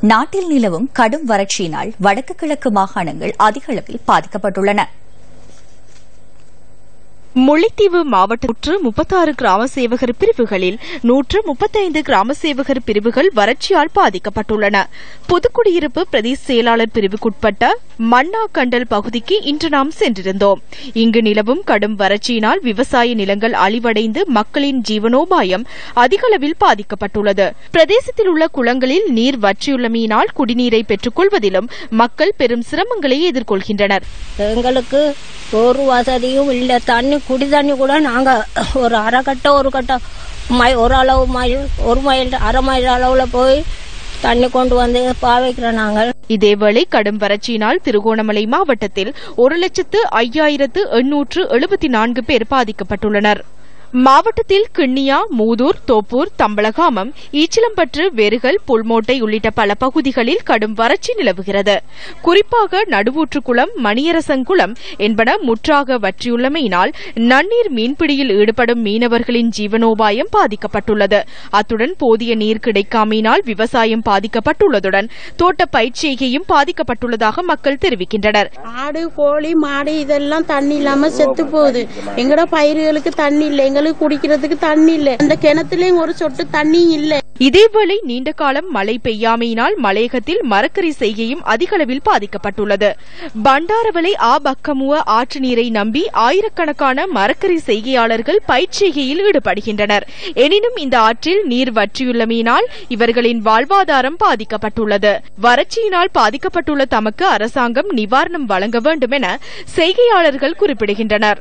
நாட்டில் நிலவும் கடும் வறட்சியினால் வடக்கு கிழக்கு மாகாணங்கள் அதிக அளவில் பாதிக்கப்பட்டுள்ளன. முல்லைத்தீவு மாவட்ட நூற்று முப்பத்தாறு கிராம சேவகர் பிரிவுகளில் நூற்று முப்பத்தைந்து கிராம சேவகர் பிரிவுகள் வறட்சியால் பாதிக்கப்பட்டுள்ளன. புதுக்குடியிருப்பு பிரதேச செயலாளர் பிரிவுக்குட்பட்ட மண்ணாக்கண்டல் பகுதிக்கு இன்று நாம் சென்றிருந்தோம். இங்கு நிலவும் கடும் வறட்சியினால் விவசாய நிலங்கள் அழிவடைந்து மக்களின் ஜீவனோபாயம் அதிகளவில் பாதிக்கப்பட்டுள்ளது. பிரதேசத்தில் உள்ள குளங்களில் நீர் வற்றியுள்ளமையினால் குடிநீரை பெற்றுக் கொள்வதிலும் மக்கள் பெரும் சிரமங்களை எதிர்கொள்கின்றனர். எங்களுக்கு ஒரு வசதியும் இல்லை தண்ணி குடி தண்ணி கூட நாங்க ஒரு அரை கட்ட ஒரு கட்ட மை ஒரு அளவு மைல் ஒரு மைல் அரை மைல் அளவுல போய் தண்ணி கொண்டு வந்து பாவைக்கிறோம் நாங்கள். இதேவேளை கடும் வறட்சியினால் திருகோணமலை மாவட்டத்தில் ஒரு லட்சத்து ஐயாயிரத்து எண்ணூற்று எழுபத்தி நான்கு பேர் பாதிக்கப்பட்டுள்ளனர். மாவட்டத்தில் கிண்ணியா மூதூர் தோப்பூர் தம்பலகாமம் ஈச்சிலம்பற்று வெறுகல் புல்மோட்டை உள்ளிட்ட பல பகுதிகளில் கடும் வறட்சி நிலவுகிறது. குறிப்பாக நடுவூற்றுக்குளம் மணியரசங்குளம் என்பன முற்றாக வற்றியுள்ளமையினால் நன்னீர் மீன்பிடியில் ஈடுபடும் மீனவர்களின் ஜீவனோபாயம் பாதிக்கப்பட்டுள்ளது. அத்துடன் போதிய நீர் கிடைக்காமையினால் விவசாயம் பாதிக்கப்பட்டுள்ளதுடன் தோட்ட பயிற்சியையும் பாதிக்கப்பட்டுள்ளதாக மக்கள் தெரிவிக்கின்றனர். ஆடு கோழி மாடு இதெல்லாம் தண்ணி இல்லாம செத்து போகுது. எங்கட பயிர்களுக்கு தண்ணி இல்லை. எங்களுக்கு குடிக்கிறதுக்கு தண்ணி இல்ல. அந்த கிணத்துலயும் ஒரு சொட்டு தண்ணி இல்லை. இதேவேளை நீண்ட காலம் மழை பெய்யாமையினால் மலையகத்தில் மரக்கறி செய்கையும் அதிகளவில் பாதிக்கப்பட்டுள்ளது. பண்டாரவளை ஆ பக்கமுவ ஆற்று நீரை நம்பி ஆயிரக்கணக்கான மரக்கறி செய்கையாளர்கள் பயிற்சிகையில் ஈடுபடுகின்றனர். எனினும் இந்த ஆற்றில் நீர் வற்றியுள்ளமையினால் இவர்களின் வாழ்வாதாரம் பாதிக்கப்பட்டுள்ளது. வறட்சியினால் பாதிக்கப்பட்டுள்ள தமக்கு அரசாங்கம் நிவாரணம் வழங்க வேண்டும் என செய்கையாளர்கள் குறிப்பிடுகின்றனர்.